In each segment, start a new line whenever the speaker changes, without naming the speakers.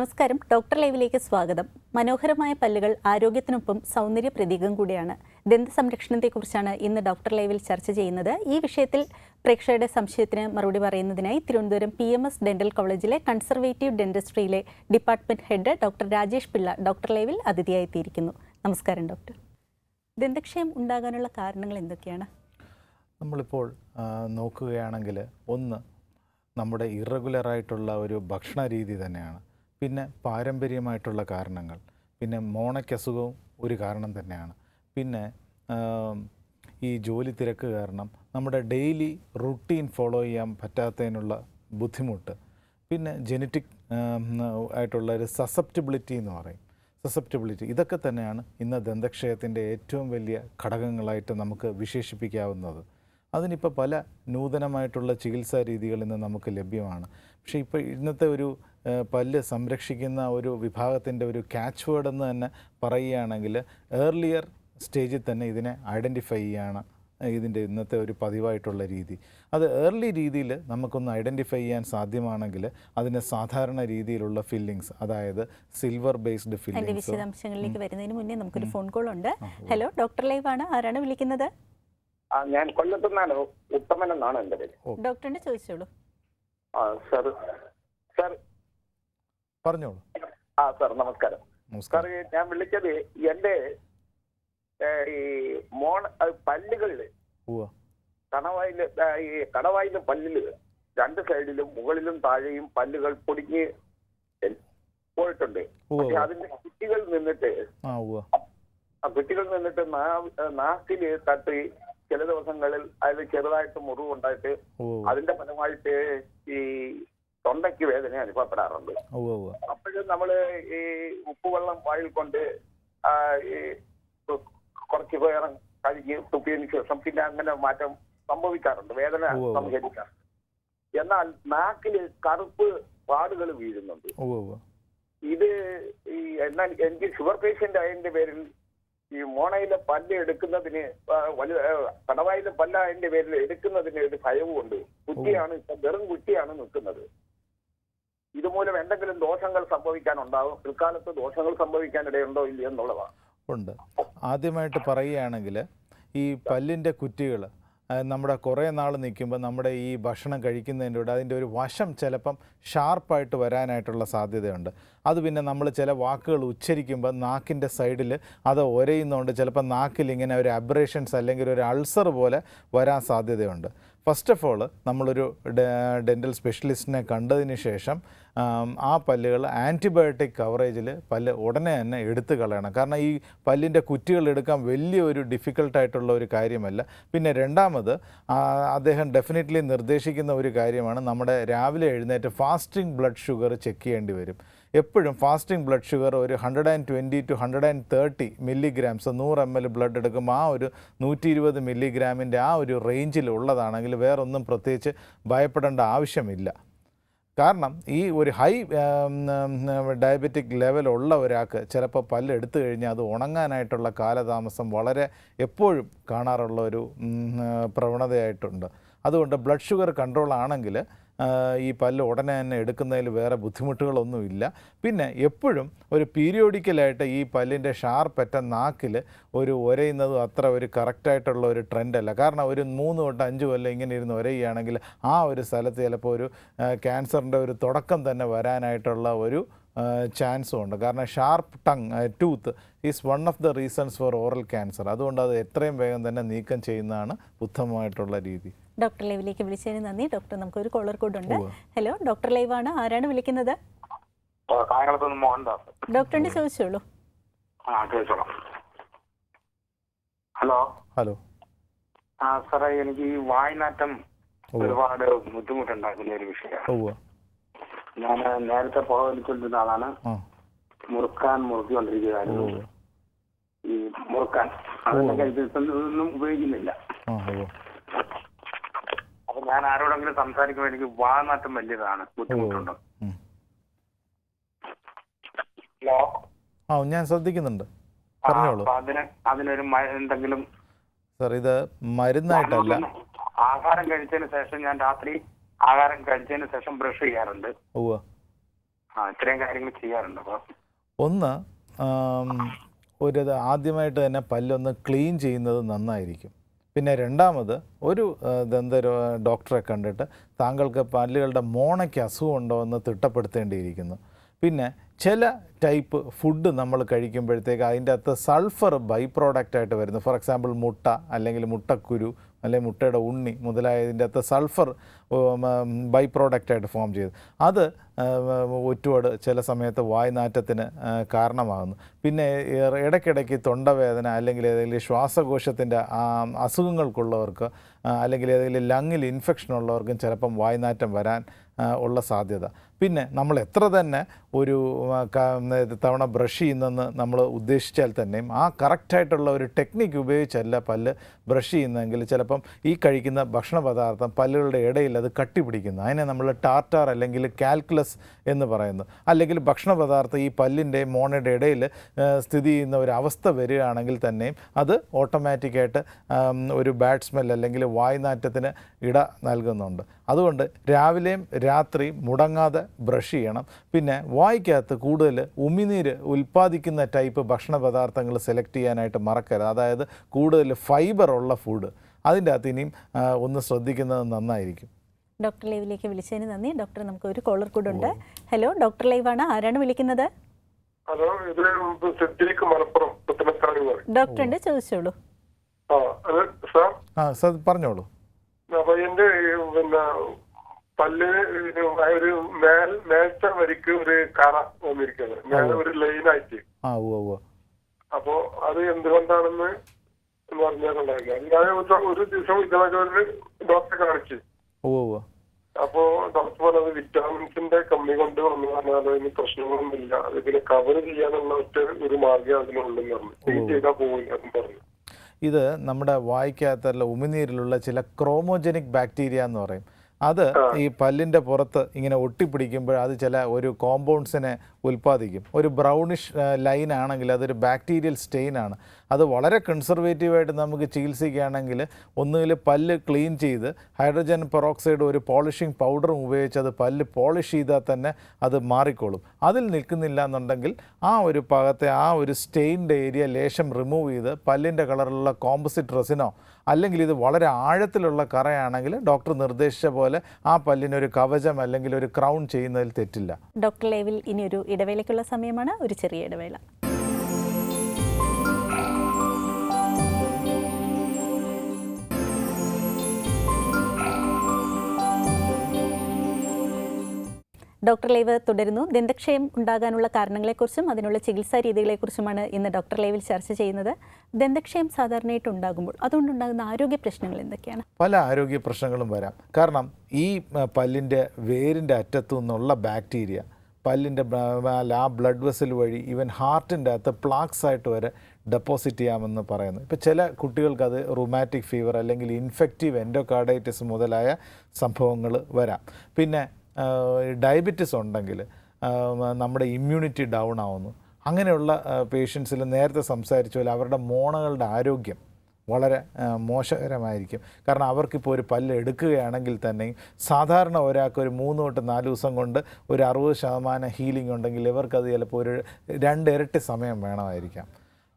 നമസ്കാരം. ഡോക്ടർ ലൈവിലേക്ക് സ്വാഗതം. മനോഹരമായ പല്ലുകൾ ആരോഗ്യത്തിനൊപ്പം സൗന്ദര്യ പ്രതീകം കൂടിയാണ്. ദന്ത സംരക്ഷണത്തെക്കുറിച്ചാണ് ഇന്ന് ഡോക്ടർ ലൈവിൽ ചർച്ച ചെയ്യുന്നത്. ഈ വിഷയത്തിൽ പ്രേക്ഷകരുടെ സംശയത്തിന് മറുപടി പറയുന്നതിനായി Thiruvananthapuram P M S dental കോളേജിലെ conservative ഡെന്റിസ്ട്രിയിലെ department head doctor Rajesh Pillai doctor ലൈവിൽ അതിഥിയായി എത്തിയിരിക്കുന്നു നമസ്കാരം ഡോക്ടർ. ദന്തക്ഷയം ഉണ്ടാകാനുള്ള കാരണങ്ങൾ എന്തൊക്കെയാണ്?
നമ്മളിപ്പോൾ നോക്കുകയാണെങ്കിൽ ഒന്ന് നമ്മുടെ ഇറഗുലറായിട്ടുള്ള ഒരു ഭക്ഷണ രീതി തന്നെയാണ്. പിന്നെ പാരമ്പര്യമായിട്ടുള്ള കാരണങ്ങൾ. പിന്നെ മോണയ്ക്ക് അസുഖവും ഒരു കാരണം തന്നെയാണ്. പിന്നെ ഈ ജോലി തിരക്ക് കാരണം നമ്മുടെ ഡെയിലി റുട്ടീൻ ഫോളോ ചെയ്യാൻ പറ്റാത്തതിനുള്ള ബുദ്ധിമുട്ട്. പിന്നെ ജനറ്റിക് ആയിട്ടുള്ള ഒരു സസെപ്റ്റബിലിറ്റി എന്ന് പറയും. സസെപ്റ്റബിലിറ്റി. ഇതൊക്കെ തന്നെയാണ് ഇന്ന് ദന്തക്ഷയത്തിന്റെ ഏറ്റവും വലിയ ഘടകങ്ങളായിട്ട് നമുക്ക് വിശേഷിപ്പിക്കാവുന്നത്. അതിനിപ്പോൾ പല നൂതനമായിട്ടുള്ള ചികിത്സാ രീതികൾ ഇന്ന് നമുക്ക് ലഭ്യമാണ്. പക്ഷേ ഇപ്പോൾ ഇന്നത്തെ ഒരു പല്ല് സംരക്ഷിക്കുന്ന ഒരു വിഭാഗത്തിന്റെ ഒരു ക്യാച്ച് വേർഡ് എന്ന് തന്നെ പറയുകയാണെങ്കിൽ ഏർലിയർ സ്റ്റേജിൽ തന്നെ ഇതിനെ ഐഡന്റിഫൈ ചെയ്യാണ്. ഇതിന്റെ ഇന്നത്തെ ഒരു പതിവായിട്ടുള്ള രീതി. അത് ഏർലി രീതിയിൽ നമുക്കൊന്ന് ഐഡന്റിഫൈ ചെയ്യാൻ സാധ്യമാണെങ്കിൽ അതിന് സാധാരണ രീതിയിലുള്ള ഫില്ലിങ്സ് അതായത് സിൽവർ ബേസ്ഡ്
അതിന്റെ
ഫില്ലിങ്സ്
വിശദാംശങ്ങളിലേക്ക് വരുന്നതിന് മുന്നേ നമുക്കൊരു ഫോൺ കോൾ ഉണ്ട്. ഹലോ ഡോക്ടർ ലൈവ് ആണ്. ആരാണ് വിളിക്കുന്നത്?
ഞാൻ കൊല്ലത്തുനിന്നാണ് ഉത്തമൻ എന്നാണ് എന്റെ പേര്.
ഡോക്ടറിനെ ചോദിച്ചോളൂ.
ആ സർ സാർ
പറഞ്ഞോളൂ.
ആ സാർ നമസ്കാരം. സാർ
നമസ്കാരം
ഞാൻ വിളിച്ചത് എന്റെ ഈ മോൺ പല്ലുകളിൽ കണവായിൽ ഈ കടവായിൽ പല്ലിൽ രണ്ട് സൈഡിലും മുകളിലും താഴെയും പല്ലുകൾ പൊടിഞ്ഞ് പോയിട്ടുണ്ട്. പക്ഷെ അതിന്റെ കുറ്റികൾ നിന്നിട്ട്
ആ
കുട്ടികൾ കുറ്റികൾ നിന്നിട്ട് നാക്കിൽ തട്ടി ചില ദിവസങ്ങളിൽ അതിൽ ചെറുതായിട്ട് മുറിവുണ്ടായിട്ട് അതിന്റെ ഫലമായിട്ട് ഈ തൊണ്ടയ്ക്ക് വേദന അനുഭവപ്പെടാറുണ്ട്. അപ്പോഴും നമ്മൾ ഈ ഉപ്പുവെള്ളം വായിൽ കൊണ്ട് ഈ കുറച്ച് പേരം കഴുകി തുപ്പിയതിനു ശേഷം പിന്നെ അങ്ങനെ മാറ്റം സംഭവിക്കാറുണ്ട്. വേദന. സംഭവിക്കാറുണ്ട്. എന്നാൽ നാക്കിൽ കറുപ്പ് പാടുകൾ വീഴുന്നുണ്ട്. ഇത് ഈ എന്നാൽ എനിക്ക് ഷുഗർ പേഷ്യന്റ് ആയതിന്റെ പേരിൽ ഈ മോണയിലെ പല്ല് എടുക്കുന്നതിന് വലു കടവായിലെ പല്ല അതിന്റെ പേരിൽ എടുക്കുന്നതിന് ഒരു ഭയവും ഉണ്ട് കുറ്റിയാണ് ഇപ്പൊ വെറും കുറ്റിയാണ് നിൽക്കുന്നത്. ഇതുമൂലം എന്തെങ്കിലും ദോഷങ്ങൾ സംഭവിക്കാനുണ്ടാവും? പിൽക്കാലത്ത് ദോഷങ്ങൾ സംഭവിക്കാൻ ഇടയുണ്ടോ ഇല്ലയോ എന്നുള്ളതാണ്.
ഉണ്ട്. ആദ്യമായിട്ട് പറയുകയാണെങ്കിൽ ഈ പല്ലിന്റെ കുറ്റികൾ നമ്മുടെ കുറേ നാൾ നിൽക്കുമ്പോൾ നമ്മുടെ ഈ ഭക്ഷണം കഴിക്കുന്നതിന്റെ കൂടെ അതിന്റെ ഒരു വശം ചിലപ്പം ഷാർപ്പായിട്ട് വരാനായിട്ടുള്ള സാധ്യതയുണ്ട്. അത് പിന്നെ നമ്മൾ ചില വാക്കുകൾ ഉച്ചരിക്കുമ്പോൾ നാക്കിന്റെ സൈഡിൽ അത് ഒരയുന്നതുകൊണ്ട് ചിലപ്പോൾ നാക്കിൽ ഇങ്ങനെ ഒരു അബ്രേഷൻസ് അല്ലെങ്കിൽ ഒരു അൾസർ പോലെ വരാൻ സാധ്യതയുണ്ട്. ഫസ്റ്റ് ഓഫ് ഓൾ നമ്മളൊരു ഡെന്റൽ സ്പെഷ്യലിസ്റ്റിനെ കണ്ടതിന് ശേഷം ആ പല്ലുകൾ ആന്റിബയോട്ടിക് കവറേജിൽ പല്ല് ഉടനെ തന്നെ എടുത്തു കളയണം. കാരണം ഈ പല്ലിന്റെ കുറ്റികൾ എടുക്കാൻ വലിയൊരു ഡിഫിക്കൽട്ടായിട്ടുള്ള ഒരു കാര്യമല്ല. പിന്നെ രണ്ടാമത് അദ്ദേഹം ഡെഫിനറ്റ്ലി നിർദ്ദേശിക്കുന്ന ഒരു കാര്യമാണ് നമ്മുടെ രാവിലെ എഴുന്നേറ്റ് ഫാസ്റ്റിംഗ് ബ്ലഡ് ഷുഗർ ചെക്ക് ചെയ്യേണ്ടി വരും. എപ്പോഴും ഫാസ്റ്റിംഗ് ബ്ലഡ് ഷുഗർ ഒരു hundred and twenty to hundred and thirty milligrams നൂറ് എം എൽ ബ്ലഡ് എടുക്കുമ്പോൾ ആ ഒരു നൂറ്റി ഇരുപത് മില്ലിഗ്രാമിന്റെ ആ ഒരു റേഞ്ചിൽ ഉള്ളതാണെങ്കിൽ വേറൊന്നും പ്രത്യേകിച്ച് ഭയപ്പെടേണ്ട ആവശ്യമില്ല. കാരണം ഈ ഒരു ഹൈ ഡയബറ്റിക് ലെവൽ ഉള്ള ഒരാൾക്ക് ചിലപ്പോൾ പല്ല് എടുത്തു കഴിഞ്ഞാൽ അത് ഉണങ്ങാനായിട്ടുള്ള കാലതാമസം വളരെ എപ്പോഴും കാണാറുള്ള ഒരു പ്രവണതയായിട്ടുണ്ട്. അതുകൊണ്ട് ബ്ലഡ് ഷുഗർ കൺട്രോൾ ആണെങ്കിൽ ഈ പല്ല് ഉടനെ തന്നെ എടുക്കുന്നതിൽ വേറെ ബുദ്ധിമുട്ടുകളൊന്നുമില്ല. പിന്നെ എപ്പോഴും ഒരു പീരിയോഡിക്കലായിട്ട് ഈ പല്ലിന്റെ ഷാർപ്പറ്റ നാക്കിൽ ഒരു ഒരയുന്നതും അത്ര ഒരു കറക്റ്റായിട്ടുള്ള ഒരു ട്രെൻഡല്ല. കാരണം ഒരു മൂന്ന് തൊട്ട് അഞ്ച് കൊല്ലം ഇങ്ങനെ ഇരുന്ന് ഒരയുകയാണെങ്കിൽ ആ ഒരു സ്ഥലത്ത് ചിലപ്പോൾ ഒരു ക്യാൻസറിന്റെ ഒരു തുടക്കം തന്നെ വരാനായിട്ടുള്ള ഒരു ചാൻസും ഉണ്ട് കാരണം sharp tongue tooth is one of the reasons for oral cancer. അതുകൊണ്ട് അത് എത്രയും വേഗം തന്നെ നീക്കം ചെയ്യുന്നതാണ് ഉത്തമമായിട്ടുള്ള രീതി.
ഡോക്ടർ ലൈവിലേക്ക് വിളിച്ചതിന് നന്ദി. ഡോക്ടർ നമുക്ക് ഒരു കോളർ കോഡ് ഉണ്ട്. ഹലോ ഡോക്ടർ ലൈവ് ആണ് ആരാണ് വിളിക്കുന്നത്? ഡോക്ടറിന്റെ ചോദിച്ചോളൂ.
ഹലോ?
ഹലോ.
ആ സാറേ എനിക്ക് ഈ വായ്നാറ്റം. ഒരുപാട് ബുദ്ധിമുട്ടുണ്ടാക്കുന്ന ഒരു വിഷയമാണ്. ഞാൻ നേരത്തെ പോകുന്ന ആളാണ്. മുറുക്കാൻ മുറുക്കിക്കൊണ്ടിരിക്കുകയായിരുന്നു
കൊണ്ടിരിക്കുകയായിരുന്നു
ഈ മുറുക്കാൻ. അതിന്റെ ഒന്നും ഉപയോഗിക്കുന്നില്ല. അപ്പൊ ഞാൻ ആരോടെങ്കിലും സംസാരിക്കുമ്പോൾ എനിക്ക് വാനാറ്റം വലിയതാണ്. ബുദ്ധിമുട്ടുണ്ട്. ഹലോ?
ആ ഞാൻ ശ്രദ്ധിക്കുന്നുണ്ട്. പറഞ്ഞോളൂ.
അതിന് അതിനൊരു എന്തെങ്കിലും
സാർ ഇത് മരുന്നായിട്ടല്ല.
ആഹാരം കഴിച്ചതിന് ശേഷം ഞാൻ രാത്രി ആഹാരം കഴിച്ചതിന് ശേഷം ബ്രഷ് ചെയ്യാറുണ്ട്.
ആ ഇത്രയും കാര്യങ്ങൾ ചെയ്യാറുണ്ട്
ഒന്ന് ഒരു ആദ്യമായിട്ട് തന്നെ പല്ലൊന്ന് ക്ലീൻ ചെയ്യുന്നത് നന്നായിരിക്കും. പിന്നെ രണ്ടാമത് ഒരു ദന്ത ഡോക്ടറെ കണ്ടിട്ട് താങ്കൾക്ക് പല്ലുകളുടെ മോണയ്ക്ക് അസുഖമുണ്ടോ എന്ന് തിട്ടപ്പെടുത്തേണ്ടിയിരിക്കുന്നു. പിന്നെ ചില ടൈപ്പ് ഫുഡ് നമ്മൾ കഴിക്കുമ്പോഴത്തേക്ക് അതിന്റെ അകത്ത് സൾഫർ ബൈ പ്രോഡക്റ്റ് ആയിട്ട് വരുന്നു. ഫോർ എക്സാമ്പിൾ മുട്ട അല്ലെങ്കിൽ മുട്ടക്കുരു അല്ലെങ്കിൽ മുട്ടയുടെ ഉണ്ണി മുതലായതിന്റെ അകത്ത് സൾഫർ ബൈ പ്രോഡക്റ്റായിട്ട് ഫോം ചെയ്ത്. അത് ഒറ്റുപാട് ചില സമയത്ത് വായ്നാറ്റത്തിന് കാരണമാകുന്നു. പിന്നെ ഇടയ്ക്കിടയ്ക്ക് തൊണ്ടവേദന അല്ലെങ്കിൽ ഏതെങ്കിലും ശ്വാസകോശത്തിന്റെ അസുഖങ്ങൾക്കുള്ളവർക്ക് അല്ലെങ്കിൽ ഏതെങ്കിലും ലങ്ങിൽ ഇൻഫെക്ഷൻ ഉള്ളവർക്കും ചിലപ്പം വായ്നാറ്റം വരാൻ ഉള്ള സാധ്യത. പിന്നെ നമ്മൾ എത്ര തന്നെ ഒരു തവണ ബ്രഷ് ചെയ്യുന്നെന്ന് നമ്മൾ ഉദ്ദേശിച്ചാൽ തന്നെയും ആ കറക്റ്റായിട്ടുള്ള ഒരു ടെക്നിക്ക് ഉപയോഗിച്ചല്ല പല്ല് ബ്രഷ് ചെയ്യുന്നതെങ്കിൽ ചിലപ്പം ഈ കഴിക്കുന്ന ഭക്ഷണ പദാർത്ഥം പല്ലുകളുടെ ഇടയിൽ അത് കട്ടിപിടിക്കുന്നു. അതിനെ നമ്മൾ ടാർട്ടാർ അല്ലെങ്കിൽ കാൽക്കുലസ് എന്ന് പറയുന്നു. അല്ലെങ്കിൽ ഭക്ഷണ പദാർത്ഥം ഈ പല്ലിന്റെ മോണയുടെ ഇടയിൽ സ്ഥിതി ചെയ്യുന്ന ഒരു അവസ്ഥ വരികയാണെങ്കിൽ തന്നെയും അത് ഓട്ടോമാറ്റിക്കായിട്ട് ഒരു ബാഡ് സ്മെൽ അല്ലെങ്കിൽ വായ്നാറ്റത്തിന് ഇട നൽകുന്നുണ്ട്. അതുകൊണ്ട് രാവിലെയും രാത്രിയും മുടങ്ങാതെ ബ്രഷ് ചെയ്യണം. പിന്നെ വായ്ക്കകത്ത് കൂടുതൽ ഉമിനീര് ഉൽപ്പാദിക്കുന്ന ടൈപ്പ് ഭക്ഷണ പദാർത്ഥങ്ങൾ സെലക്ട് ചെയ്യാനായിട്ട് മറക്കരുത്. അതായത് കൂടുതൽ ഫൈബർ ഉള്ള ഫുഡ്. അതിന്റെ അകത്ത് ഇനിയും ഒന്ന് ശ്രദ്ധിക്കുന്നത് നന്നായിരിക്കും.
ഡോക്ടർ ലൈവിലേക്ക് വിളിച്ചതിന് നന്ദി. ഡോക്ടർ നമുക്ക് ഒരു കോളർ കൂടെ ഉണ്ട്. ഹലോ ഡോക്ടർ ലൈവാണ് ആരാണ് വിളിക്കുന്നത്?
ഹലോ ഇത് സിദ്ദീഖ് മലപ്പുറം
ഡോക്ടർ ഉണ്ട് ചോദിച്ചോളൂ.
ആ അത് സാർ?
ആ സർ പറഞ്ഞോളൂ.
അപ്പൊ എന്റെ പിന്നെ പല്ലിന് ഒരു മേൽ മേൽത്തെ വരിക്ക് ഒരു കറ വന്നിരിക്കുന്നത്. മേലെ ഒരു ലൈനായിട്ട് അപ്പോ അത് എന്തുകൊണ്ടാണെന്ന് പറഞ്ഞിട്ടുണ്ടായില്ല ഞാൻ ഒരു- ദിവസം ഇതേപോലെ ഒരു ഡോക്ടറെ കാണിച്ചു. അപ്പോ ഡോക്ടർ പറഞ്ഞത് വിറ്റാമിൻസിന്റെ കമ്മി കൊണ്ട് വന്നു പറഞ്ഞാൽ അതിന് പ്രശ്നങ്ങളൊന്നുമില്ല. ഇതിനെ കവർ ചെയ്യാനുള്ള ഒറ്റ ഒരു മാർഗം അതിലുണ്ടെന്ന് പറഞ്ഞു. ട്രീറ്റ് ചെയ്താൽ പോകില്ല എന്ന് പറഞ്ഞു.
ഇത് നമ്മുടെ വായ്ക്കകത്തുള്ള ഉമിനീരിലുള്ള ചില ക്രോമോജനിക് ബാക്ടീരിയ എന്ന് പറയും. അത് ഈ പല്ലിന്റെ പുറത്ത് ഇങ്ങനെ ഒട്ടിപ്പിടിക്കുമ്പോൾ അത് ചില ഒരു കോമ്പൗണ്ട്സിനെ ഉൽപ്പാദിക്കും. ഒരു ബ്രൗണിഷ് ലൈൻ ആണെങ്കിൽ അതൊരു ബാക്ടീരിയൽ സ്റ്റെയിൻ ആണ്. അത് വളരെ കൺസർവേറ്റീവായിട്ട് നമുക്ക് ചികിത്സിക്കുകയാണെങ്കിൽ ഒന്നുകിൽ പല്ല് ക്ലീൻ ചെയ്ത് ഹൈഡ്രജൻ പെറോക്സൈഡ് ഒരു പോളിഷിംഗ് പൗഡറും ഉപയോഗിച്ച് അത് പല്ല് പോളിഷ് ചെയ്താൽ തന്നെ അത് മാറിക്കോളും. അതിൽ നിൽക്കുന്നില്ല എന്നുണ്ടെങ്കിൽ ആ ഒരു ഭാഗത്തെ ആ ഒരു സ്റ്റെയിന്റെ ഏരിയ ലേശം റിമൂവ് ചെയ്ത് പല്ലിന്റെ കളറിലുള്ള കോമ്പസിറ്റ് റെസിനോ അല്ലെങ്കിൽ ഇത് വളരെ ആഴത്തിലുള്ള കറയാണെങ്കിൽ ഡോക്ടർ നിർദ്ദേശിച്ച പോലെ ആ പല്ലിനൊരു കവചം അല്ലെങ്കിൽ ഒരു ക്രൗൺ ചെയ്യുന്നതിൽ തെറ്റില്ല.
ഡോക്ടർ ലേവിൽ ഇനി ഒരു ഇടവേളയ്ക്കുള്ള സമയമാണ്. ഒരു ചെറിയ ഇടവേള. ഡോക്ടർ ലൈവ് തുടരുന്നു. ദന്തക്ഷയം ഉണ്ടാകാനുള്ള കാരണങ്ങളെക്കുറിച്ചും അതിനുള്ള ചികിത്സാ രീതികളെക്കുറിച്ചുമാണ് ഇന്ന് ഡോക്ടർ ലൈവിൽ ചർച്ച ചെയ്യുന്നത്. ദന്തക്ഷയം സാധാരണയായിട്ട് ഉണ്ടാകുമ്പോൾ അതുകൊണ്ടുണ്ടാകുന്ന ആരോഗ്യ പ്രശ്നങ്ങൾ എന്തൊക്കെയാണ്?
പല ആരോഗ്യ പ്രശ്നങ്ങളും വരാം. കാരണം ഈ പല്ലിന്റെ വേരിന്റെ അറ്റത്തു നിന്നുള്ള ബാക്ടീരിയ പല്ലിന്റെ ആ ബ്ലഡ് വെസൽ വഴി ഈവൻ ഹാർട്ടിന്റെ അകത്ത് പ്ലാക്സ് ആയിട്ട് വരെ ഡെപ്പോസിറ്റ് ചെയ്യാമെന്ന് പറയുന്നു. ഇപ്പോൾ ചില കുട്ടികൾക്ക് അത് റുമാറ്റിക് ഫീവർ അല്ലെങ്കിൽ ഇൻഫെക്റ്റീവ് എൻഡോകാർഡൈറ്റിസ് മുതലായ സംഭവങ്ങൾ വരാം. പിന്നെ ഡയബറ്റിസ് ഉണ്ടെങ്കിൽ നമ്മുടെ ഇമ്മ്യൂണിറ്റി ഡൗൺ ആവുന്നു. അങ്ങനെയുള്ള പേഷ്യൻസിൽ നേരത്തെ സംസാരിച്ച പോലെ അവരുടെ മോണകളുടെ ആരോഗ്യം വളരെ മോശകരമായിരിക്കും. കാരണം അവർക്കിപ്പോൾ ഒരു പല്ല് എടുക്കുകയാണെങ്കിൽ തന്നെ സാധാരണ ഒരാൾക്ക് ഒരു മൂന്ന് തൊട്ട് നാല് ദിവസം കൊണ്ട് ഒരു അറുപത് ശതമാനം ഹീലിംഗ് ഉണ്ടെങ്കിൽ ഇവർക്കത് ചിലപ്പോൾ ഒരു രണ്ടിരട്ടി സമയം വേണമായിരിക്കാം.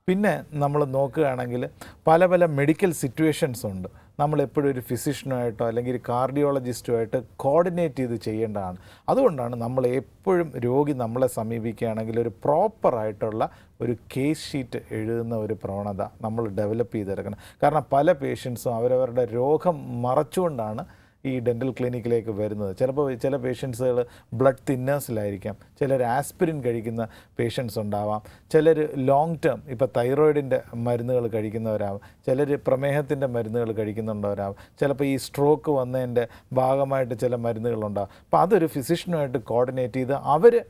പിന്നെ നമ്മൾ നോക്കുകയാണെങ്കിൽ പല പല മെഡിക്കൽ സിറ്റുവേഷൻസ് ഉണ്ട്. നമ്മൾ എപ്പോഴും ഒരു ഫിസിഷ്യനുമായിട്ടോ അല്ലെങ്കിൽ ഒരു കാർഡിയോളജിസ്റ്റുമായിട്ട് കോർഡിനേറ്റ് ചെയ്ത് ചെയ്യേണ്ടതാണ്. അതുകൊണ്ടാണ് നമ്മൾ എപ്പോഴും രോഗി നമ്മളെ സമീപിക്കുകയാണെങ്കിൽ ഒരു പ്രോപ്പറായിട്ടുള്ള ഒരു കേസ് ഷീറ്റ് എഴുതുന്ന ഒരു പ്രവണത നമ്മൾ ഡെവലപ്പ് ചെയ്തെടുക്കണം. കാരണം പല പേഷ്യൻസും അവരവരുടെ രോഗം മറച്ചുകൊണ്ടാണ് ഈ ഡെന്റൽ ക്ലിനിക്കിലേക്ക് വരുന്നത്. ചിലപ്പോൾ ചില പേഷ്യൻസുകൾ ബ്ലഡ് തിന്നേഴ്സിലായിരിക്കാം ചിലർ ആസ്പിരിൻ കഴിക്കുന്ന പേഷ്യൻസ് ഉണ്ടാവാം. ചിലർ ലോങ് ടേം ഇപ്പോൾ തൈറോയിഡിന്റെ മരുന്നുകൾ കഴിക്കുന്നവരാവും. ചിലർ പ്രമേഹത്തിന്റെ മരുന്നുകൾ കഴിക്കുന്നുണ്ടവരാവും ചിലപ്പോൾ ഈ സ്ട്രോക്ക് വന്നതിന്റെ ഭാഗമായിട്ട് ചില മരുന്നുകളുണ്ടാവും. അപ്പോൾ അതൊരു ഫിസിഷ്യനുമായിട്ട് കോർഡിനേറ്റ് ചെയ്ത് അവർ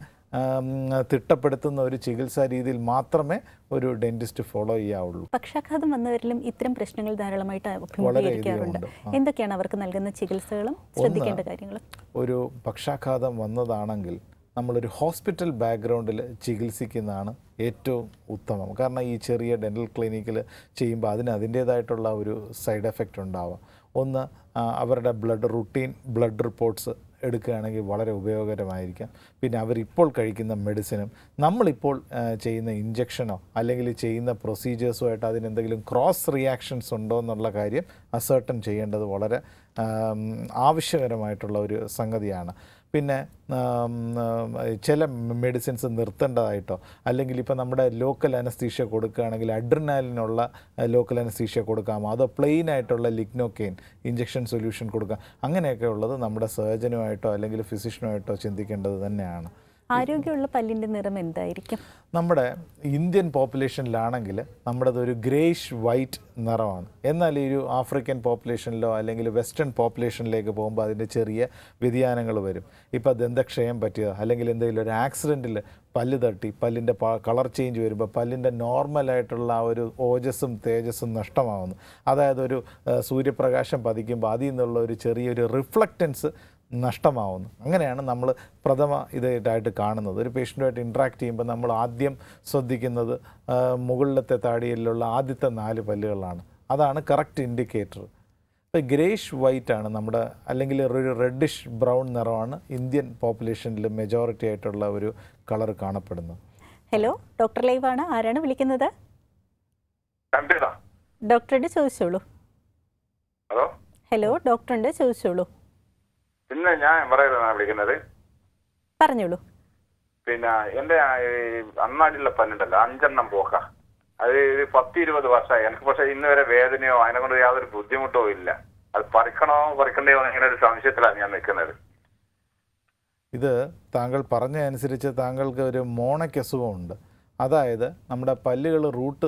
തിട്ടപ്പെടുത്തുന്ന ഒരു ചികിത്സാ രീതിയിൽ മാത്രമേ ഒരു ഡെന്റിസ്റ്റ് ഫോളോ ചെയ്യാവുള്ളൂ.
പക്ഷാഘാതം വന്നവരിലും ഇത്തരം പ്രശ്നങ്ങൾ ധാരാളമായിട്ട് അഭിമുഖീകരിക്കാറുണ്ട്. എന്തൊക്കെയാണ് അവർക്ക് നൽകുന്ന ചികിത്സകളും ശ്രദ്ധിക്കേണ്ട കാര്യങ്ങളും?
ഒരു പക്ഷാഘാതം വന്നതാണെങ്കിൽ നമ്മളൊരു ഹോസ്പിറ്റൽ ബാക്ക്ഗ്രൗണ്ടിൽ ചികിത്സിക്കുന്നതാണ് ഏറ്റവും ഉത്തമം. കാരണം ഈ ചെറിയ ഡെന്റൽ ക്ലിനിക്കിൽ ചെയ്യുമ്പോൾ അതിന് അതിന്റേതായിട്ടുള്ള ഒരു സൈഡ് എഫക്റ്റ് ഉണ്ടാവാം. ഒന്ന് അവരുടെ ബ്ലഡ് റുട്ടീൻ ബ്ലഡ് റിപ്പോർട്ട്സ് എടുക്കുകയാണെങ്കിൽ വളരെ ഉപയോഗകരമായിരിക്കാം. പിന്നെ അവരിപ്പോൾ കഴിക്കുന്ന മെഡിസിനും നമ്മളിപ്പോൾ ചെയ്യുന്ന ഇഞ്ചക്ഷനോ അല്ലെങ്കിൽ ചെയ്യുന്ന പ്രൊസീജിയേഴ്സോ ആയിട്ട് അതിനെന്തെങ്കിലും ക്രോസ് റിയാക്ഷൻസ് ഉണ്ടോ എന്നുള്ള കാര്യം അസേർട്ടൺ ചെയ്യേണ്ടത് വളരെ ആവശ്യകരമായിട്ടുള്ള ഒരു സംഗതിയാണ്. പിന്നെ ചില മെഡിസിൻസ് നിർത്തേണ്ടതായിട്ടോ അല്ലെങ്കിൽ ഇപ്പോൾ നമ്മുടെ ലോക്കൽ അനസ്തീഷ്യ കൊടുക്കുകയാണെങ്കിൽ അഡ്രിനാലിനുള്ള ലോക്കൽ അനസ്തീഷ്യ കൊടുക്കാമോ അതോ പ്ലെയിൻ ആയിട്ടുള്ള ലിഗ്നോക്കെയിൻ ഇഞ്ചക്ഷൻ സൊല്യൂഷൻ കൊടുക്കാം അങ്ങനെയൊക്കെ ഉള്ളത് നമ്മുടെ സർജനുമായിട്ടോ അല്ലെങ്കിൽ ഫിസിഷ്യനുമായിട്ടോ ചിന്തിക്കേണ്ടത് തന്നെയാണ്.
ആരോഗ്യമുള്ള പല്ലിന്റെ നിറം എന്തായിരിക്കും?
നമ്മുടെ ഇന്ത്യൻ പോപ്പുലേഷനിലാണെങ്കിൽ നമ്മുടേത് ഒരു ഗ്രേഷ് വൈറ്റ് നിറമാണ്. എന്നാൽ ഈ ഒരു ആഫ്രിക്കൻ പോപ്പുലേഷനിലോ അല്ലെങ്കിൽ വെസ്റ്റേൺ പോപ്പുലേഷനിലേക്ക് പോകുമ്പോൾ അതിന്റെ ചെറിയ വ്യതിയാനങ്ങൾ വരും. ഇപ്പോൾ ദന്തക്ഷയം പറ്റിയതോ? അല്ലെങ്കിൽ എന്തെങ്കിലും ഒരു ആക്സിഡന്റിൽ പല്ല് തട്ടി പല്ലിന്റെ കളർ ചേഞ്ച് വരുമ്പോൾ പല്ലിന്റെ നോർമലായിട്ടുള്ള ആ ഒരു ഓജസ്സും തേജസ്സും നഷ്ടമാവുന്നു. അതായത് ഒരു സൂര്യപ്രകാശം പതിക്കുമ്പോൾ അതിൽ നിന്നുള്ള ഒരു ചെറിയൊരു റിഫ്ലക്റ്റൻസ് നഷ്ടമാവുന്നു. അങ്ങനെയാണ് നമ്മൾ പ്രഥമ ഇതായിട്ട് കാണുന്നത്. ഒരു പേഷ്യന്റുമായിട്ട് ഇൻട്രാക്ട് ചെയ്യുമ്പോൾ നമ്മൾ ആദ്യം ശ്രദ്ധിക്കുന്നത് മുകളിലത്തെ താടിയിലുള്ള ആദ്യത്തെ നാല് പല്ലുകളാണ്. അതാണ് കറക്റ്റ് ഇൻഡിക്കേറ്റർ ഇപ്പോൾ ഗ്രേഷ് വൈറ്റ് ആണ് നമ്മുടെ അല്ലെങ്കിൽ ഒരു റെഡിഷ് ബ്രൗൺ നിറമാണ് ഇന്ത്യൻ പോപ്പുലേഷനിൽ മെജോറിറ്റി ആയിട്ടുള്ള ഒരു കളർ കാണപ്പെടുന്നത്.
ഹലോ ഡോക്ടർ ലൈവ് ആണ്. ആരാണ് വിളിക്കുന്നത്? ഡോക്ടറുടെ ചോദിച്ചോളൂ.
ഹലോ
ഹലോ ഡോക്ടറുണ്ട് ചോദിച്ചോളൂ.
പിന്നെ ഞാൻ പറയുന്നതാണ് വിളിക്കുന്നത്.
പറഞ്ഞോളൂ.
പിന്നെ എന്റെ അന്നാടിയുള്ള പന്നുണ്ടല്ലോ പല്ലുണ്ടല്ലോ അഞ്ചെണ്ണം പോക്ക. അത് ഒരു പത്ത് ഇരുപത് വർഷമായി. എനിക്ക് പക്ഷെ ഇന്ന് വരെ വേദനയോ അതിനെ കൊണ്ട് യാതൊരു ബുദ്ധിമുട്ടോ ഇല്ല. അത് പറിക്കണോ പറിക്കണ്ടയോ ഇങ്ങനെ ഒരു സംശയത്തിലാണ് ഞാൻ നിൽക്കുന്നത്.
ഇത് താങ്കൾ പറഞ്ഞ അനുസരിച്ച് താങ്കൾക്ക് ഒരു മോണയ്ക്ക് അസുഖമുണ്ട്. അതായത് നമ്മുടെ പല്ലുകൾ റൂട്ട്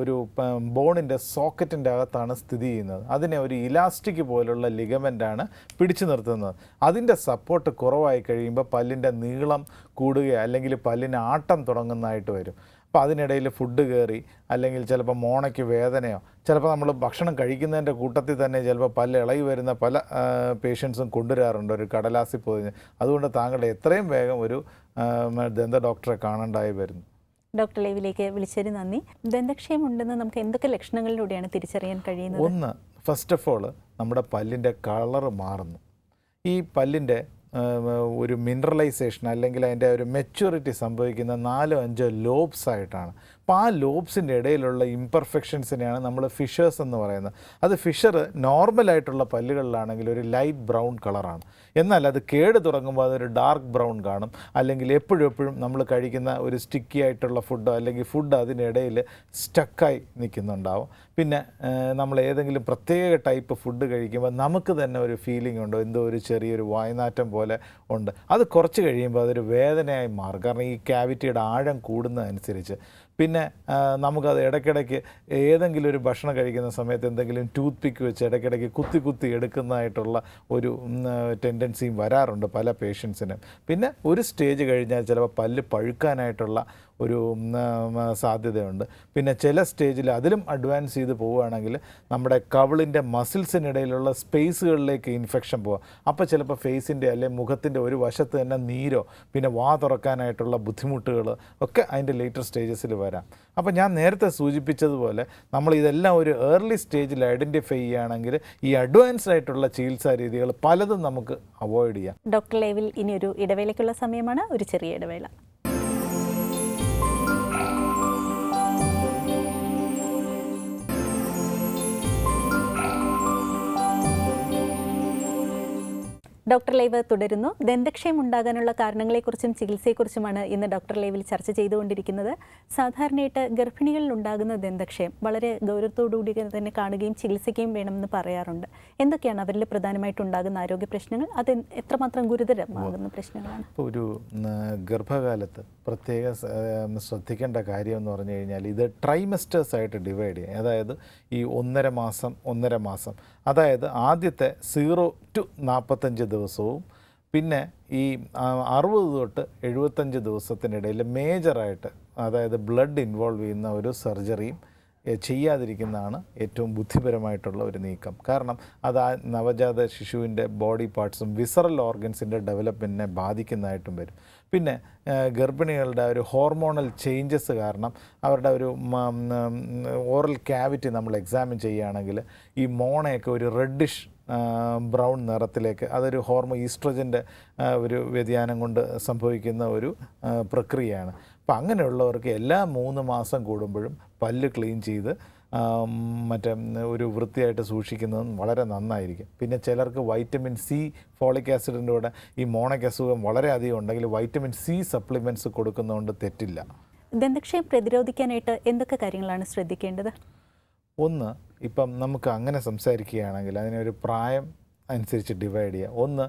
ഒരു ബോണിന്റെ സോക്കറ്റിന്റെ അകത്താണ് സ്ഥിതി ചെയ്യുന്നത്. അതിനെ ഒരു ഇലാസ്റ്റിക് പോലുള്ള ലിഗമെന്റാണ് പിടിച്ചു നിർത്തുന്നത്. അതിന്റെ സപ്പോർട്ട് കുറവായി കഴിയുമ്പോൾ പല്ലിന്റെ നീളം കൂടുകയോ അല്ലെങ്കിൽ പല്ലിന് ആട്ടം തുടങ്ങുന്നതായിട്ട് വരും. അപ്പോൾ അതിനിടയിൽ ഫുഡ് കയറി അല്ലെങ്കിൽ ചിലപ്പോൾ മോണയ്ക്ക് വേദനയോ ചിലപ്പോൾ നമ്മൾ ഭക്ഷണം കഴിക്കുന്നതിന്റെ കൂട്ടത്തിൽ തന്നെ ചിലപ്പോൾ പല്ല് ഇളകി വരുന്ന പല പേഷ്യൻസും കൊണ്ടുവരാറുണ്ട്. ഒരു കടലാസി പൊതിഞ്ഞ് അതുകൊണ്ട് താങ്കളുടെ എത്രയും വേഗം ഒരു ദന്ത ഡോക്ടറെ കാണേണ്ടായി വരുന്നു.
ഡോക്ടർ ലൈവിലേക്ക് വിളിച്ചതിന് നന്ദി. ദന്തക്ഷയം ഉണ്ടെന്ന് നമുക്ക് എന്തൊക്കെ ലക്ഷണങ്ങളിലൂടെയാണ് തിരിച്ചറിയാൻ കഴിയുന്നത്?
ഒന്ന് ഫസ്റ്റ് ഓഫ് ഓൾ നമ്മുടെ പല്ലിന്റെ കളർ മാറുന്നു. ഈ പല്ലിന്റെ ഒരു മിനറലൈസേഷൻ അല്ലെങ്കിൽ അതിന്റെ ഒരു മെച്യൂരിറ്റി സംഭവിക്കുന്ന നാലോ അഞ്ചോ ലോബ്സ് ആയിട്ടാണ് അപ്പോൾ ആ ലോബ്സിന്റെ ഇടയിലുള്ള ഇംപെർഫെക്ഷൻസിനെയാണ് നമ്മൾ ഫിഷേഴ്സ് എന്ന് പറയുന്നത്. അത് ഫിഷർ നോർമലായിട്ടുള്ള പല്ലുകളിലാണെങ്കിൽ ഒരു ലൈറ്റ് ബ്രൗൺ കളറാണ് എന്നാൽ അത് കേട് തുടങ്ങുമ്പോൾ അതൊരു ഡാർക്ക് ബ്രൗൺ കാണും. അല്ലെങ്കിൽ എപ്പോഴും എപ്പോഴും നമ്മൾ കഴിക്കുന്ന ഒരു സ്റ്റിക്കി ആയിട്ടുള്ള ഫുഡോ അല്ലെങ്കിൽ ഫുഡ് അതിനിടയിൽ സ്റ്റക്കായി നിൽക്കുന്നുണ്ടാവും. പിന്നെ നമ്മൾ ഏതെങ്കിലും പ്രത്യേക ടൈപ്പ് ഫുഡ് കഴിക്കുമ്പോൾ നമുക്ക് തന്നെ ഒരു ഫീലിംഗ് ഉണ്ടോ. എന്തോ ഒരു ചെറിയൊരു വായനാറ്റം പോലെ ഉണ്ട്. അത് കുറച്ച് കഴിയുമ്പോൾ അതൊരു വേദനയായി മാറും. കാരണം ഈ ക്യാവിറ്റിയുടെ ആഴം കൂടുന്നതനുസരിച്ച്. പിന്നെ നമുക്കത് ഇടയ്ക്കിടയ്ക്ക് ഏതെങ്കിലും ഒരു ഭക്ഷണം കഴിക്കുന്ന സമയത്ത് എന്തെങ്കിലും ടൂത്ത് പിക്ക് വെച്ച് ഇടയ്ക്കിടയ്ക്ക് കുത്തി കുത്തി എടുക്കുന്നതായിട്ടുള്ള ഒരു ടെൻഡൻസിയും വരാറുണ്ട് പല പേഷ്യൻസിനും പിന്നെ ഒരു സ്റ്റേജ് കഴിഞ്ഞാൽ ചിലപ്പോൾ പല്ല് പഴുക്കാനായിട്ടുള്ള ഒരു സാധ്യതയുണ്ട്. പിന്നെ ചില സ്റ്റേജിൽ അതിലും അഡ്വാൻസ് ചെയ്ത് പോവുകയാണെങ്കിൽ നമ്മുടെ കവിളിന്റെ മസിൽസിനിടയിലുള്ള സ്പേസുകളിലേക്ക് ഇൻഫെക്ഷൻ പോവാം. അപ്പോൾ ചിലപ്പോൾ ഫേസിന്റെ അല്ലെങ്കിൽ മുഖത്തിന്റെ ഒരു വശത്ത് തന്നെ നീരോ പിന്നെ വാ തുറക്കാനായിട്ടുള്ള ബുദ്ധിമുട്ടുകൾ ഒക്കെ അതിന്റെ ലേറ്റർ സ്റ്റേജസിൽ വരാം. അപ്പോൾ ഞാൻ നേരത്തെ സൂചിപ്പിച്ചതുപോലെ നമ്മൾ ഇതെല്ലാം ഒരു ഏർലി സ്റ്റേജിൽ ഐഡന്റിഫൈ ചെയ്യുകയാണെങ്കിൽ ഈ അഡ്വാൻസ്ഡ് ആയിട്ടുള്ള ചികിത്സാ രീതികൾ പലതും നമുക്ക് അവോയ്ഡ് ചെയ്യാം.
ഡോക്ടർ ലേവിൽ ഇനി ഒരു ഇടവേളയ്ക്കുള്ള സമയമാണ്. ഒരു ചെറിയ ഇടവേള. ഡോക്ടർ ലൈവ് തുടരുന്നു. ദന്തക്ഷയം ഉണ്ടാകാനുള്ള കാരണങ്ങളെക്കുറിച്ചും ചികിത്സയെക്കുറിച്ചുമാണ് ഇന്ന് ഡോക്ടർ ലൈവിൽ ചർച്ച ചെയ്തുകൊണ്ടിരിക്കുന്നത്. സാധാരണയായിട്ട് ഗർഭിണികളിൽ ഉണ്ടാകുന്ന ദന്തക്ഷയം വളരെ ഗൗരവത്തോടുകൂടി തന്നെ കാണുകയും ചികിത്സിക്കുകയും വേണമെന്ന് പറയാറുണ്ട്. എന്തൊക്കെയാണ് അവരിൽ പ്രധാനമായിട്ടുണ്ടാകുന്ന ആരോഗ്യ പ്രശ്നങ്ങൾ? അത് എത്രമാത്രം ഗുരുതരമാകുന്ന പ്രശ്നങ്ങളാണ്?
ഇപ്പോൾ ഒരു ഗർഭകാലത്ത് പ്രത്യേക ശ്രദ്ധിക്കേണ്ട കാര്യം എന്ന് പറഞ്ഞു കഴിഞ്ഞാൽ ഇത് ട്രൈമസ്റ്റേഴ്സ് ആയിട്ട് ഡിവൈഡ് ചെയ്യും. അതായത് ഈ ഒന്നര മാസം ഒന്നര മാസം അതായത് ആദ്യത്തെ സീറോ ടു നാൽപ്പത്തഞ്ച് ദിവസവും പിന്നെ ഈ അറുപത് തൊട്ട് എഴുപത്തഞ്ച് ദിവസത്തിനിടയിൽ മേജറായിട്ട് അതായത് ബ്ലഡ് ഇൻവോൾവ് ചെയ്യുന്ന ഒരു സർജറിയും ചെയ്യാതിരിക്കുന്നതാണ് ഏറ്റവും ബുദ്ധിപരമായിട്ടുള്ള ഒരു നീക്കം. കാരണം അത് ആ നവജാത ശിശുവിന്റെ ബോഡി പാർട്സും വിസറൽ ഓർഗൻസിന്റെ ഡെവലപ്മെന്റിനെ ബാധിക്കുന്നതായിട്ടും വരും. പിന്നെ ഗർഭിണികളുടെ ഒരു ഹോർമോണൽ ചേഞ്ചസ് കാരണം അവരുടെ ഒരു ഓറൽ ക്യാവിറ്റി നമ്മൾ എക്സാമിൻ ചെയ്യുകയാണെങ്കിൽ ഈ മോണയൊക്കെ ഒരു റെഡിഷ് ബ്രൗൺ നിറത്തിലേക്ക് അതൊരു ഹോർമോ ഈസ്ട്രജന്റെ ഒരു വ്യതിയാനം കൊണ്ട് സംഭവിക്കുന്ന ഒരു പ്രക്രിയയാണ്. അപ്പം അങ്ങനെയുള്ളവർക്ക് എല്ലാ മൂന്ന് മാസം കൂടുമ്പോഴും പല്ല് ക്ലീൻ ചെയ്ത് മറ്റേ ഒരു വൃത്തിയായിട്ട് സൂക്ഷിക്കുന്നതും വളരെ നന്നായിരിക്കും. പിന്നെ ചിലർക്ക് വൈറ്റമിൻ സി ഫോളിക് ആസിഡിന്റെ കൂടെ ഈ മോണയ്ക്ക് അസുഖം വളരെ അധികം ഉണ്ടെങ്കിൽ വൈറ്റമിൻ സി സപ്ലിമെന്റ്സ് കൊടുക്കുന്നതുകൊണ്ട് തെറ്റില്ല.
ദന്തക്ഷയം പ്രതിരോധിക്കാനായിട്ട് എന്തൊക്കെ കാര്യങ്ങളാണ് ശ്രദ്ധിക്കേണ്ടത്? ഒന്ന്
ഇപ്പം നമുക്ക് അങ്ങനെ സംസാരിക്കുകയാണെങ്കിൽ ഒരു പ്രായം അനുസരിച്ച് ഡിവൈഡ് ചെയ്യുക. ഒന്ന്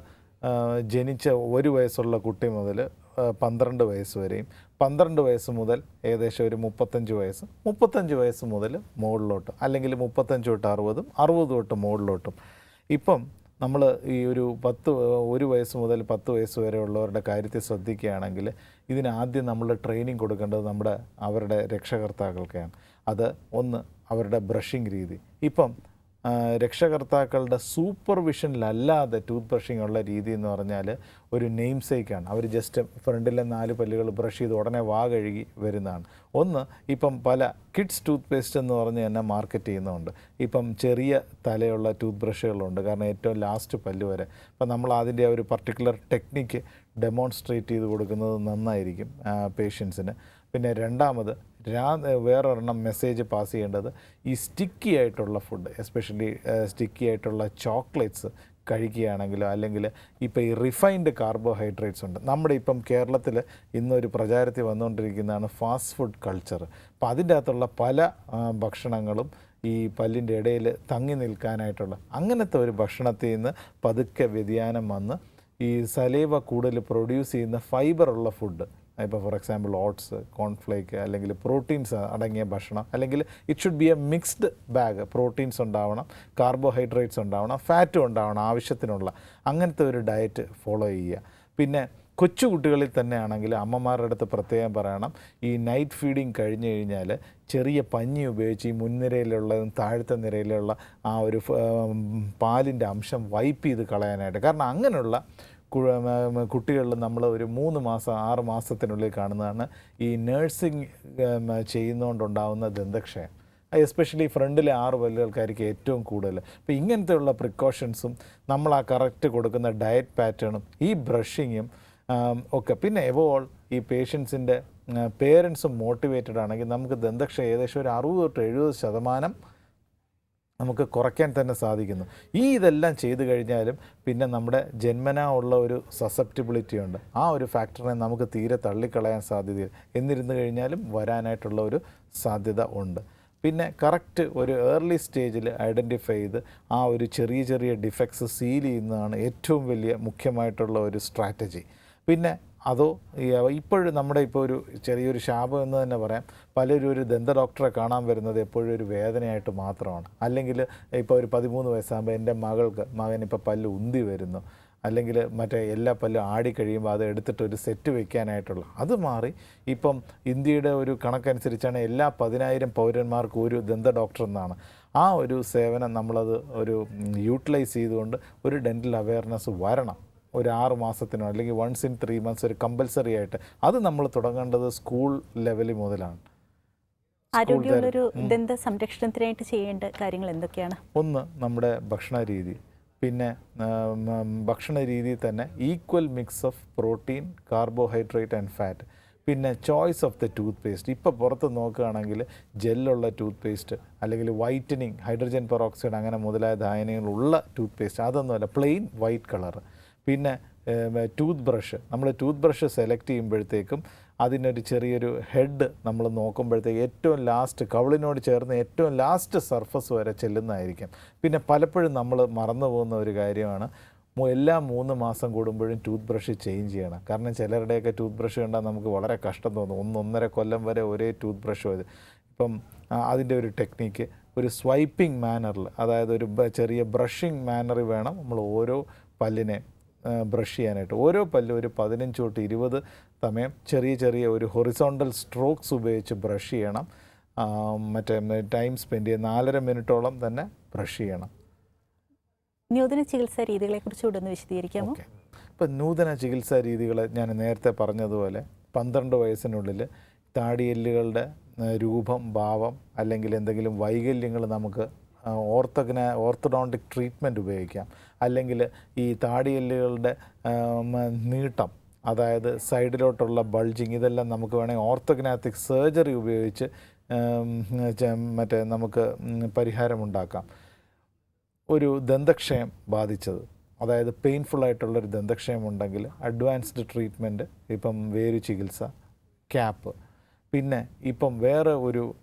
ജനിച്ച ഒരു വയസ്സുള്ള കുട്ടി മുതൽ പന്ത്രണ്ട് വയസ്സ് വരെയും. പന്ത്രണ്ട് വയസ്സ് മുതൽ ഏകദേശം ഒരു മുപ്പത്തഞ്ച് വയസ്സ്. മുപ്പത്തഞ്ച് വയസ്സ് മുതൽ മുകളിലോട്ട് അല്ലെങ്കിൽ മുപ്പത്തഞ്ച് തൊട്ട് അറുപതും അറുപത് തൊട്ട് മുകളിലോട്ടും. ഇപ്പം നമ്മൾ ഈ ഒരു പത്ത് ഒരു വയസ്സ് മുതൽ പത്ത് വയസ്സ് വരെ ഉള്ളവരുടെ കാര്യത്തിൽ ശ്രദ്ധിക്കുകയാണെങ്കിൽ ഇതിനാദ്യം നമ്മൾ ട്രെയിനിങ് കൊടുക്കേണ്ടത് നമ്മുടെ അവരുടെ രക്ഷകർത്താക്കൾക്കാണ്. അത് ഒന്ന് അവരുടെ ബ്രഷിംഗ് രീതി. ഇപ്പം രക്ഷകർത്താക്കളുടെ സൂപ്പർവിഷനിലല്ലാതെ ടൂത്ത് ബ്രഷിംഗ് ഉള്ള രീതി എന്ന് പറഞ്ഞാൽ ഒരു നെയിം സേക്കാണ് അവർ ജസ്റ്റ് ഫ്രണ്ടിലെ നാല് പല്ലുകൾ ബ്രഷ് ചെയ്ത് ഉടനെ വാ കഴുകി വരുന്നതാണ്. ഒന്ന് ഇപ്പം പല കിഡ്സ് ടൂത്ത് പേസ്റ്റ് എന്ന് പറഞ്ഞ് തന്നെ മാർക്കറ്റ് ചെയ്യുന്നുണ്ട്. ഇപ്പം ചെറിയ തലയുള്ള ടൂത്ത് ബ്രഷുകളുണ്ട് കാരണം ഏറ്റവും ലാസ്റ്റ് പല്ല് വരെ. അപ്പം നമ്മൾ അതിന്റെ ഒരു പർട്ടിക്കുലർ ടെക്നിക്ക് ഡെമോൺസ്ട്രേറ്റ് ചെയ്ത് കൊടുക്കുന്നത് നന്നായിരിക്കും പേഷ്യൻസിന് പിന്നെ രണ്ടാമത് രാ വേറൊരെണ്ണം മെസ്സേജ് പാസ് ചെയ്യേണ്ടത് ഈ സ്റ്റിക്കി ആയിട്ടുള്ള ഫുഡ് എസ്പെഷ്യലി സ്റ്റിക്കി ആയിട്ടുള്ള ചോക്ലേറ്റ്സ് കഴിക്കുകയാണെങ്കിലോ അല്ലെങ്കിൽ ഇപ്പോൾ ഈ റിഫൈൻഡ് കാർബോഹൈഡ്രേറ്റ്സ് ഉണ്ട്. നമ്മുടെ ഇപ്പം കേരളത്തിൽ ഇന്നൊരു പ്രചാരത്തിൽ വന്നുകൊണ്ടിരിക്കുന്നതാണ് ഫാസ്റ്റ് ഫുഡ് കൾച്ചർ അപ്പോൾ അതിന്റെ അകത്തുള്ള പല ഭക്ഷണങ്ങളും ഈ പല്ലിന്റെ ഇടയിൽ തങ്ങി നിൽക്കാനായിട്ടുള്ള അങ്ങനത്തെ ഒരു ഭക്ഷണത്തിൽ നിന്ന് പതുക്കെ വ്യതിയാനം വന്ന് ഈ സലൈവ കൂടുതൽ പ്രൊഡ്യൂസ് ചെയ്യുന്ന ഫൈബറുള്ള ഫുഡ് ഇപ്പോൾ ഫോർ എക്സാമ്പിൾ ഓട്സ് കോൺഫ്ലേക്ക് അല്ലെങ്കിൽ പ്രോട്ടീൻസ് അടങ്ങിയ ഭക്ഷണം. അല്ലെങ്കിൽ it should be a mixed bag proteins ഉണ്ടാവണം കാർബോഹൈഡ്രേറ്റ്സ് ഉണ്ടാവണം ഫാറ്റും ഉണ്ടാവണം ആവശ്യത്തിനുള്ള അങ്ങനത്തെ ഒരു ഡയറ്റ് ഫോളോ ചെയ്യുക. പിന്നെ കൊച്ചു കുട്ടികളിൽ തന്നെ ആണെങ്കിൽ അമ്മമാരുടെ അടുത്ത് പ്രത്യേകം പറയണം ഈ നൈറ്റ് ഫീഡിങ് കഴിഞ്ഞു കഴിഞ്ഞാൽ ചെറിയ പഞ്ഞി ഉപയോഗിച്ച് ഈ മുൻനിരയിലുള്ളതും താഴത്തെ നിരയിലുള്ള ആ ഒരു പാലിന്റെ അംശം വൈപ്പ് ചെയ്ത് കളയാനായിട്ട്. കാരണം അങ്ങനെയുള്ള കുട്ടികളിൽ നമ്മൾ ഒരു മൂന്ന് മാസം ആറ് മാസത്തിനുള്ളിൽ കാണുന്നതാണ് ഈ നേഴ്സിംഗ് ചെയ്യുന്നതുകൊണ്ടുണ്ടാവുന്ന ദന്തക്ഷയം. എസ്പെഷ്യലി ഫ്രണ്ടിലെ ആറ് പല്ലുകൾക്കായിരിക്കും ഏറ്റവും കൂടുതൽ. അപ്പോൾ ഇങ്ങനത്തെയുള്ള പ്രിക്കോഷൻസും നമ്മൾ ആ കറക്റ്റ് കൊടുക്കുന്ന ഡയറ്റ് പാറ്റേണും ഈ ബ്രഷിങ്ങും ഒക്കെ. പിന്നെ എവോൾ ഈ പേഷ്യൻസിന്റെ പേരൻസും മോട്ടിവേറ്റഡ് ആണെങ്കിൽ നമുക്ക് ദന്തക്ഷയം ഏകദേശം ഒരു അറുപത് തൊട്ട് എഴുപത് ശതമാനം നമുക്ക് കുറയ്ക്കാൻ തന്നെ സാധിക്കുന്നു. ഈ ഇതെല്ലാം ചെയ്തു കഴിഞ്ഞാലും പിന്നെ നമ്മുടെ ജന്മനാ ഉള്ള ഒരു സസെപ്റ്റിബിലിറ്റി ഉണ്ട്. ആ ഒരു ഫാക്ടറിനെ നമുക്ക് തീരെ തള്ളിക്കളയാൻ സാധ്യതയില്ല. എന്നിരുന്നു കഴിഞ്ഞാലും വരാനായിട്ടുള്ള ഒരു സാധ്യത ഉണ്ട്. പിന്നെ കറക്റ്റ് ഒരു ഏർലി സ്റ്റേജിൽ ഐഡന്റിഫൈ ചെയ്ത് ആ ഒരു ചെറിയ ചെറിയ ഡിഫക്ട്സ് സീൽ ചെയ്യുന്നതാണ് ഏറ്റവും വലിയ മുഖ്യമായിട്ടുള്ള ഒരു സ്ട്രാറ്റജി പിന്നെ അതോ ഇപ്പോഴും നമ്മുടെ ഇപ്പോൾ ഒരു ചെറിയൊരു ശാപം എന്ന് തന്നെ പറയാം. പലരും ഒരു ദന്ത ഡോക്ടറെ കാണാൻ വരുന്നത് എപ്പോഴും ഒരു വേദനയായിട്ട് മാത്രമാണ്. അല്ലെങ്കിൽ ഇപ്പോൾ ഒരു പതിമൂന്ന് വയസ്സാകുമ്പോൾ എന്റെ മകൾക്ക് മകൻ ഇപ്പോൾ പല്ല് ഉന്തി വരുന്നു. അല്ലെങ്കിൽ മറ്റേ എല്ലാ പല്ലും ആടിക്കഴിയുമ്പോൾ അത് എടുത്തിട്ട് ഒരു സെറ്റ് വെക്കാനായിട്ടുള്ള അത് മാറി. ഇപ്പം ഇന്ത്യയുടെ ഒരു കണക്കനുസരിച്ചാണ് എല്ലാ പതിനായിരം പൗരന്മാർക്കും ഒരു ദന്ത ഡോക്ടർ എന്നാണ്. ആ ഒരു സേവനം നമ്മളത് ഒരു യൂട്ടിലൈസ് ചെയ്തുകൊണ്ട് ഒരു ഡെന്റൽ അവയർനെസ് വരണം. ഒരു ആറ് മാസത്തിനോ അല്ലെങ്കിൽ വൺസ് ഇൻ ത്രീ മന്ത്സ് ഒരു കമ്പൽസറി ആയിട്ട് അത് നമ്മൾ തുടങ്ങേണ്ടത് സ്കൂൾ ലെവലിൽ മുതലാണ്.
ആരോഗ്യമുള്ളൊരു ദന്ത സംരക്ഷണത്തിനായിട്ട് ചെയ്യേണ്ട കാര്യങ്ങൾ എന്തൊക്കെയാണ്?
ഒന്ന് നമ്മുടെ ഭക്ഷണ രീതി പിന്നെ ഭക്ഷണ രീതിയിൽ തന്നെ equal mix of protein carbohydrate and fat പിന്നെ choice of the toothpaste ഇപ്പോൾ പുറത്ത് നോക്കുകയാണെങ്കിൽ ജെല്ലുള്ള ടൂത്ത് പേസ്റ്റ് അല്ലെങ്കിൽ വൈറ്റനിങ് ഹൈഡ്രജൻ പെറോക്സൈഡ് അങ്ങനെ മുതലായ ധാന്യങ്ങളുള്ള ടൂത്ത് പേസ്റ്റ് അതൊന്നുമല്ല പ്ലെയിൻ വൈറ്റ് കളർ പിന്നെ ടൂത്ത് ബ്രഷ് നമ്മൾ ടൂത്ത് ബ്രഷ് സെലക്ട് ചെയ്യുമ്പോഴത്തേക്കും അതിനൊരു ചെറിയൊരു ഹെഡ് നമ്മൾ നോക്കുമ്പോഴത്തേക്ക് ഏറ്റവും ലാസ്റ്റ് കവളിനോട് ചേർന്ന് ഏറ്റവും ലാസ്റ്റ് സർഫസ് വരെ ചെല്ലുന്നതായിരിക്കും. പിന്നെ പലപ്പോഴും നമ്മൾ മറന്നു പോകുന്ന ഒരു കാര്യമാണ് എല്ലാ മൂന്ന് മാസം കൂടുമ്പോഴും ടൂത്ത് ബ്രഷ് ചേഞ്ച് ചെയ്യണം. കാരണം ചിലരുടെയൊക്കെ ടൂത്ത് ബ്രഷ് കണ്ടാൽ നമുക്ക് വളരെ കഷ്ടം തോന്നും. ഒന്ന് ഒന്നര കൊല്ലം വരെ ഒരേ ടൂത്ത് ബ്രഷ് വരും ഇപ്പം അതിന്റെ ഒരു ടെക്നിക്ക് ഒരു സ്വൈപ്പിംഗ് മാനറിൽ അതായത് ഒരു ചെറിയ ബ്രഷിംഗ് മാനറിൽ വേണം നമ്മൾ ഓരോ പല്ലിനെ ബ്രഷ് ചെയ്യാനായിട്ട്. ഓരോ പല്ലും ഒരു പതിനഞ്ച് തൊട്ട് ഇരുപത് സമയം ചെറിയ ചെറിയ ഒരു ഹൊറിസോണ്ടൽ സ്ട്രോക്സ് ഉപയോഗിച്ച് ബ്രഷ് ചെയ്യണം. മറ്റേ ടൈം സ്പെൻഡ് ചെയ്യുക നാലര മിനിറ്റോളം തന്നെ ബ്രഷ് ചെയ്യണം.
നൂതന ചികിത്സാ രീതികളെ കുറിച്ച് ഒന്ന് വിശദീകരിക്കാമോ?
ഇപ്പം നൂതന ചികിത്സാ രീതികൾ ഞാൻ നേരത്തെ പറഞ്ഞതുപോലെ പന്ത്രണ്ട് വയസ്സിനുള്ളിൽ താടിയെല്ലുകളുടെ രൂപം ഭാവം അല്ലെങ്കിൽ എന്തെങ്കിലും വൈകല്യങ്ങൾ നമുക്ക് ഓർത്തഗ്ന ഓർത്തഡോണ്ടിക് ട്രീറ്റ്മെന്റ് ഉപയോഗിക്കാം. അല്ലെങ്കിൽ ഈ താടിയെല്ലുകളുടെ നീട്ടം അതായത് സൈഡിലോട്ടുള്ള ബൾജിങ് ഇതെല്ലാം നമുക്ക് വേണമെങ്കിൽ ഓർത്തഗ്നാത്തിക് സർജറി ഉപയോഗിച്ച് മറ്റേ നമുക്ക് പരിഹാരമുണ്ടാക്കാം. ഒരു ദന്തക്ഷയം ബാധിച്ചത്. അതായത് പെയിൻഫുൾ ആയിട്ടുള്ളൊരു ദന്തക്ഷയം ഉണ്ടെങ്കിൽ അഡ്വാൻസ്ഡ് ട്രീറ്റ്മെന്റ് ഇപ്പം വേരു ചികിത്സ ക്യാപ്പ് പിന്നെ ഇപ്പം വേറെ ഒരു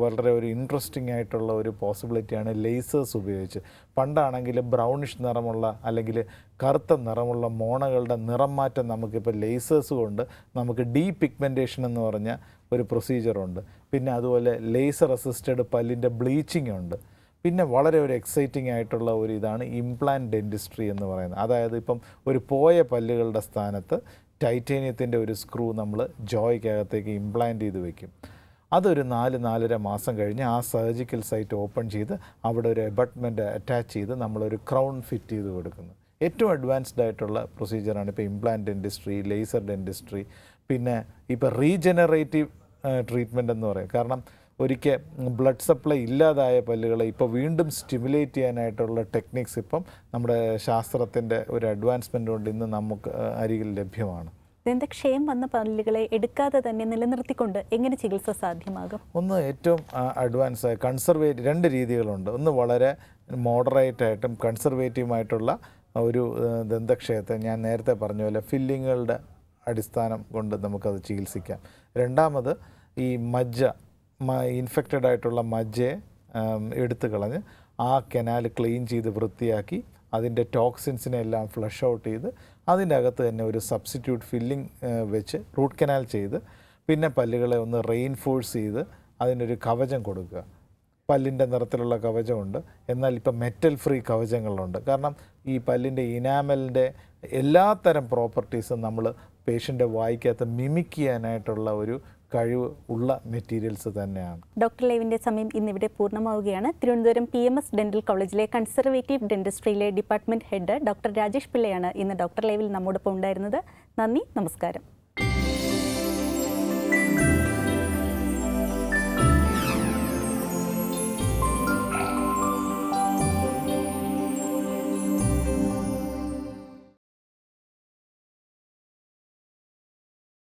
വളരെ ഒരു ഇൻട്രസ്റ്റിംഗ് ആയിട്ടുള്ള ഒരു പോസിബിലിറ്റിയാണ് ലേസേഴ്സ് ഉപയോഗിച്ച്. പണ്ടാണെങ്കിൽ ബ്രൗണിഷ് നിറമുള്ള അല്ലെങ്കിൽ കറുത്ത നിറമുള്ള മോണകളുടെ നിറം മാറ്റം നമുക്കിപ്പോൾ ലേസേഴ്സ് കൊണ്ട് നമുക്ക് ഡീ പിഗ്മെന്റേഷൻ എന്ന് പറഞ്ഞ ഒരു പ്രൊസീജിയറുണ്ട് പിന്നെ അതുപോലെ ലേസർ അസിസ്റ്റഡ് പല്ലിന്റെ ബ്ലീച്ചിങ് ഉണ്ട്. പിന്നെ വളരെ ഒരു എക്സൈറ്റിംഗ് ആയിട്ടുള്ള ഒരു ഇതാണ് ഇംപ്ലാന്റ് ഡെന്റിസ്ട്രി എന്ന് പറയുന്നത്. അതായത് ഇപ്പം ഒരു പോയ പല്ലുകളുടെ സ്ഥാനത്ത് ടൈറ്റേനിയത്തിന്റെ ഒരു സ്ക്രൂ നമ്മൾ ജോയ്ക്കകത്തേക്ക് ഇംപ്ലാന്റ് ചെയ്ത് വെക്കും. അതൊരു നാല് നാലര മാസം കഴിഞ്ഞ് ആ സർജിക്കൽ സൈറ്റ് ഓപ്പൺ ചെയ്ത് അവിടെ ഒരു എബട്ട്മെന്റ് അറ്റാച്ച് ചെയ്ത് നമ്മളൊരു ക്രൗൺ ഫിറ്റ് ചെയ്ത് കൊടുക്കുന്നു. ഏറ്റവും അഡ്വാൻസ്ഡ് ആയിട്ടുള്ള പ്രൊസീജിയറാണ് ഇപ്പോൾ ഇംപ്ലാന്റ് ഡെന്റിസ്ട്രി ലേസർ ഡെന്റിസ്ട്രി പിന്നെ ഇപ്പോൾ റീജനറേറ്റീവ് ട്രീറ്റ്മെന്റ് എന്ന് പറയും. കാരണം ഒരിക്കൽ ബ്ലഡ് സപ്ലൈ ഇല്ലാതായ പല്ലുകളെ ഇപ്പോൾ വീണ്ടും സ്റ്റിമുലേറ്റ് ചെയ്യാനായിട്ടുള്ള ടെക്നിക്സ് ഇപ്പം നമ്മുടെ ശാസ്ത്രത്തിന്റെ ഒരു അഡ്വാൻസ്മെന്റ് കൊണ്ട് ഇന്ന് നമുക്ക് അരികിൽ ലഭ്യമാണ്.
ദന്തക്ഷയം വന്ന പല്ലുകളെ എടുക്കാതെ തന്നെ നിലനിർത്തിക്കൊണ്ട് എങ്ങനെ ചികിത്സ സാധ്യമാകും?
ഒന്ന് ഏറ്റവും അഡ്വാൻസ് കൺസർവേറ്റീവ് രണ്ട് രീതികളുണ്ട്. ഒന്ന് വളരെ മോഡറേറ്റ് ആയിട്ടും കൺസർവേറ്റീവുമായിട്ടുള്ള ഒരു ദന്തക്ഷയത്തെ ഞാൻ നേരത്തെ പറഞ്ഞ പോലെ ഫില്ലിങ്ങുകളുടെ അടിസ്ഥാനം കൊണ്ട് നമുക്കത് ചികിത്സിക്കാം. രണ്ടാമത് ഈ മജ്ജ ഇൻഫെക്റ്റഡ് ആയിട്ടുള്ള മജ്ജയെ എടുത്തു കളഞ്ഞ് ആ കനാൽ ക്ലീൻ ചെയ്ത് വൃത്തിയാക്കി അതിന്റെ ടോക്സിൻസിനെ എല്ലാം ഫ്ലഷ് ഔട്ട് ചെയ്ത് അതിന്റെ അകത്ത് തന്നെ ഒരു സബ്സ്റ്റിറ്റ്യൂട്ട് ഫില്ലിംഗ് വെച്ച് റൂട്ട് കനാൽ ചെയ്ത് പിന്നെ പല്ലുകളെ ഒന്ന് റെയിൻഫോഴ്സ് ചെയ്ത് അതിനൊരു കവചം കൊടുക്കുക. പല്ലിന്റെ നിറത്തിലുള്ള കവചമുണ്ട്. എന്നാൽ ഇപ്പം മെറ്റൽ ഫ്രീ കവചങ്ങളുണ്ട്. കാരണം ഈ പല്ലിന്റെ ഇനാമലിന്റെ എല്ലാത്തരം പ്രോപ്പർട്ടീസും നമ്മൾ പേഷ്യന്റെ വായിക്കകത്ത് മിമിക് ചെയ്യാനായിട്ടുള്ള ഒരു കഴിവ് ഉള്ള മെറ്റീരിയൽസ് തന്നെയാണ്.
ഡോക്ടർ ലൈവിന്റെ സമയം ഇന്നിവിടെ പൂർണമാവുകയാണ്. Thiruvananthapuram P M S dental കോളേജിലെ കൺസർവേറ്റീവ് ഡെന്റിസ്ട്രിയിലെ ഡിപ്പാർട്ട്മെന്റ് ഹെഡ് ഡോക്ടർ രാജേഷ് പിള്ളയാണ് ഇന്ന് ഡോക്ടർ ലൈവിൽ നമ്മോടൊപ്പം ഉണ്ടായിരുന്നത്. നന്ദി നമസ്കാരം.